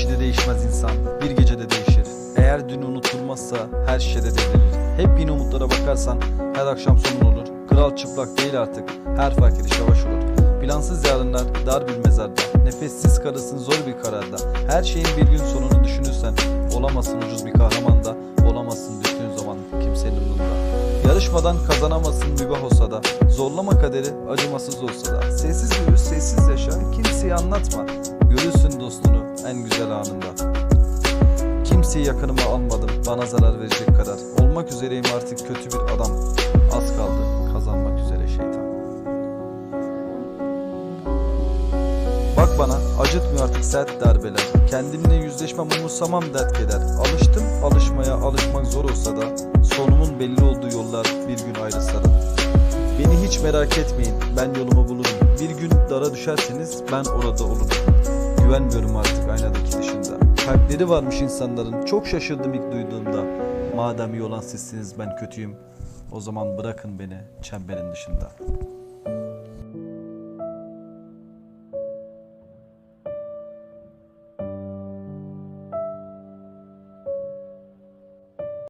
kişide değişmez insan, bir gecede değişir. Eğer dün unutulmazsa her şeyde delirir. Hep yine umutlara bakarsan her akşam sonun olur. Kral çıplak değil artık, her fark ediş yavaş olur. Plansız yarınlar dar bir mezarda, nefessiz kalırsın zor bir kararda. Her şeyin bir gün sonunu düşünürsen, olamazsın ucuz bir kahramanda, olamazsın düştüğün zaman kimsenin umurunda. Yarışmadan kazanamazsın mübah olsa da Zorlama kaderi acımasız olsa da Sessiz yürü sessiz yaşa kimseye anlatma Görürsün dostunu en güzel anında. Kimseyi yakınıma almadım bana zarar verecek kadar. Olmak üzereyim artık kötü bir adam. Az kaldı kazanmak üzere şeytan. Bak bana acıtmıyor artık sert darbeler. Kendimle yüzleşmem umursamam dert keder. Alıştım alışmaya alışmak zor olsa da Sonumun belli olduğu yollar bir gün ayrılsa da Beni hiç merak etmeyin ben yolumu bulurum. Bir gün dara düşerseniz ben orada olurum Güvenmiyorum artık aynadaki dışında. Kalpleri varmış insanların. Çok şaşırdım ilk duyduğumda. Madem iyi olan sizsiniz ben kötüyüm. O zaman bırakın beni çemberin dışında